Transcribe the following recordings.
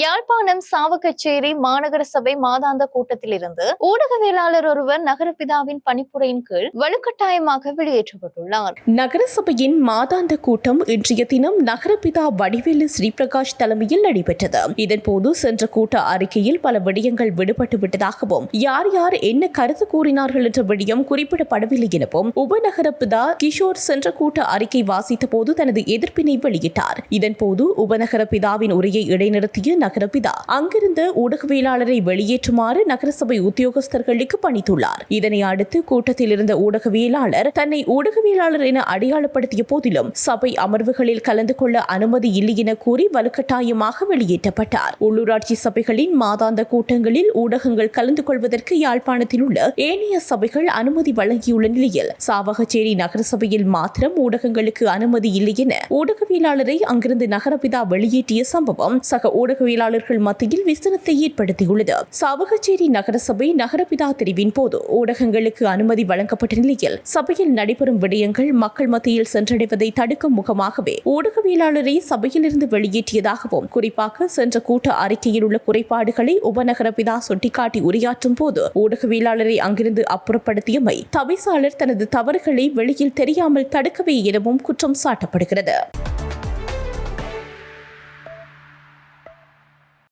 யாழ்ப்பாணம் சாவகச்சேரி மாநகர சபை மாதாந்த கூட்டத்திலிருந்து ஊடகவியலாளர் ஒருவர் நகரப்பிதாவின் பணிப்புரையின் கீழ் வலுக்கட்டாயமாக வெளியேற்றப்பட்டுள்ளார். நகரசபையின் மாதாந்த கூட்டம் இன்றைய தினம் நகரப்பிதா வடிவேலு ஸ்ரீபிரகாஷ் தலைமையில் நடைபெற்றது. இதன்போது சென்ற கூட்ட அறிக்கையில் பல விடயங்கள் விடுபட்டு விட்டதாகவும் யார் யார் என்ன கருத்து கூறினார்கள் என்ற விடயம் குறிப்பிடப்படவில்லை எனவும் உபநகரப்பிதா கிஷோர் சென்ற கூட்ட அறிக்கை வாசித்த போது தனது எதிர்ப்பினை வெளியிட்டார். இதன்போது உபநகரப்பிதாவின் உரையை இடைநிறுத்திய நகரபிதா அங்கிருந்த ஊடகவியலாளரை வெளியேற்றுமாறு நகரசபை உத்தியோகஸ்தர்களுக்கு பணித்துள்ளார். இதனை அடுத்து கூட்டத்தில் இருந்த ஊடகவியலாளர் தன்னை ஊடகவியலாளர் என அடையாளப்படுத்திய போதிலும் சபை அமர்வுகளில் கலந்து கொள்ள அனுமதி இல்லை என கூறி வலுக்கட்டாயமாக வெளியேற்றப்பட்டார். உள்ளூராட்சி சபைகளின் மாதாந்த கூட்டங்களில் ஊடகங்கள் கலந்து கொள்வதற்கு யாழ்ப்பாணத்தில் உள்ள ஏனைய சபைகள் அனுமதி வழங்கியுள்ள நிலையில் சாவகச்சேரி நகரசபையில் மாத்திரம் ஊடகங்களுக்கு அனுமதி இல்லை என ஊடகவியலாளரை அங்கிருந்து நகரபிதா வெளியேற்றிய சம்பவம் சக ஊடகவியலாளர்கள் மத்தியில் விசனத்தை ஏற்படுத்தியுள்ளது. சாவகச்சேரி நகரசபை நகரபிதா தெரிவின் போது ஊடகங்களுக்கு அனுமதி வழங்கப்பட்ட நிலையில் சபையில் நடைபெறும் விடயங்கள் மக்கள் மத்தியில் சென்றடைவதை தடுக்கும் முகமாகவே ஊடகவியலாளரை சபையிலிருந்து வெளியேற்றியதாகவும் குறிப்பாக சென்ற கூட்ட அறிக்கையில் உள்ள குறைபாடுகளை உபநகரபிதா சுட்டிக்காட்டி உரையாற்றும் போது ஊடகவியலாளரை அங்கிருந்து அப்புறப்படுத்தியமை தவிசாளர் தனது தவறுகளை வெளியில் தெரியாமல் தடுக்கவே எனவும் குற்றம் சாட்டப்படுகிறது.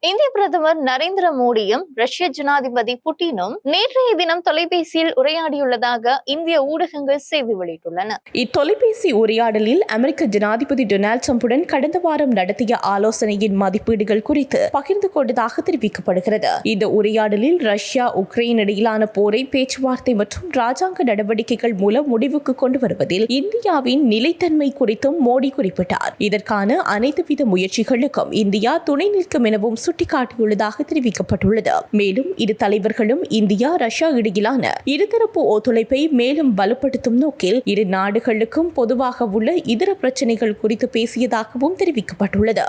இந்திய பிரதமர் நரேந்திர மோடியும் ரஷ்ய ஜனாதிபதி புட்டினும் நேற்றைய தினம் தொலைபேசியில் உரையாடியுள்ளதாக இந்திய ஊடகங்கள் செய்தி வெளியிட்டுள்ளன. இத்தொலைபேசி உரையாடலில் அமெரிக்க ஜனாதிபதி டொனால்ட் ட்ரம்புடன் கடந்த வாரம் நடத்திய ஆலோசனையின் மதிப்பீடுகள் குறித்து பகிர்ந்து கொண்டதாக தெரிவிக்கப்படுகிறது. இந்த உரையாடலில் ரஷ்யா உக்ரைன் இடையிலான போரை பேச்சுவார்த்தை மற்றும் ராஜாங்க நடவடிக்கைகள் மூலம் முடிவுக்கு கொண்டு வருவதில் இந்தியாவின் நிலைத்தன்மை குறித்தும் மோடி குறிப்பிட்டார். இதற்கான அனைத்து வித முயற்சிகளுக்கும் இந்தியா துணை நிற்கும் எனவும் சுட்டிக்காட்டியுள்ளதாக தெரிவிக்கப்பட்டுள்ளது. மேலும் இரு தலைவர்களும் இந்தியா ரஷ்யா இடையிலான இருதரப்பு ஒத்துழைப்பை மேலும் வலுப்படுத்தும் நோக்கில் இரு நாடுகளுக்கும் பொதுவாக உள்ள இதர பிரச்சினைகள் குறித்து பேசியதாகவும் தெரிவிக்கப்பட்டுள்ளது.